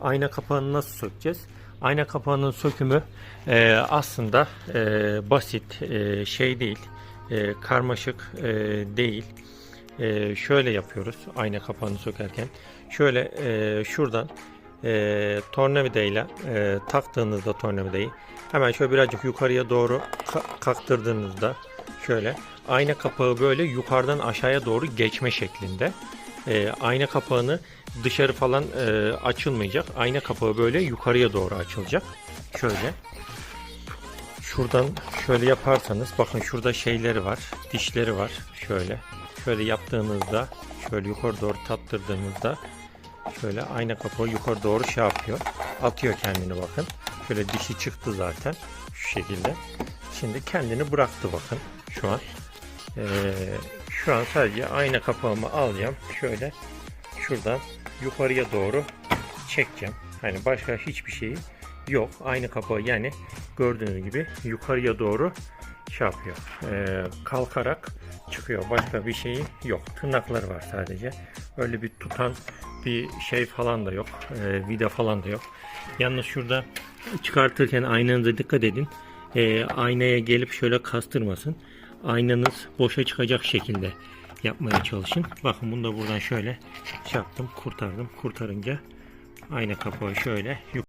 ayna kapağını nasıl sökeceğiz? Ayna kapağının sökümü e, aslında e, basit, e, şey değil, e, karmaşık e, değil. E, şöyle yapıyoruz ayna kapağını sökerken. Şöyle e, şuradan e, tornavidayla e, taktığınızda tornavidayı hemen şöyle birazcık yukarıya doğru ka- kaktırdığınızda şöyle ayna kapağı böyle yukarıdan aşağıya doğru geçme şeklinde. E, ayna kapağını dışarı falan e, açılmayacak. Ayna kapağı böyle yukarıya doğru açılacak. Şöyle. Şuradan şöyle yaparsanız bakın şurada şeyleri var. Dişleri var. Şöyle. Şöyle yaptığınızda şöyle yukarı doğru tattırdığınızda şöyle ayna kapağı yukarı doğru şey yapıyor. Atıyor kendini bakın. Şöyle dişi çıktı zaten. Şu şekilde. Şimdi kendini bıraktı bakın. Şu an. Ee, şu an sadece ayna kapağımı alacağım. Şöyle şuradan yukarıya doğru çekeceğim. Hani başka hiçbir şeyi yok. Aynı kapağı yani gördüğünüz gibi yukarıya doğru şey yapıyor. Ee, kalkarak çıkıyor. Başka bir şeyi yok. Tırnakları var sadece. Öyle bir tutan bir şey falan da yok. Ee, vida falan da yok. Yalnız şurada çıkartırken aynanıza dikkat edin. Ee, aynaya gelip şöyle kastırmasın. Aynanız boşa çıkacak şekilde yapmaya çalışın. Bakın bunu da buradan şöyle yaptım, kurtardım. Kurtarınca ayna kapağı şöyle yuk-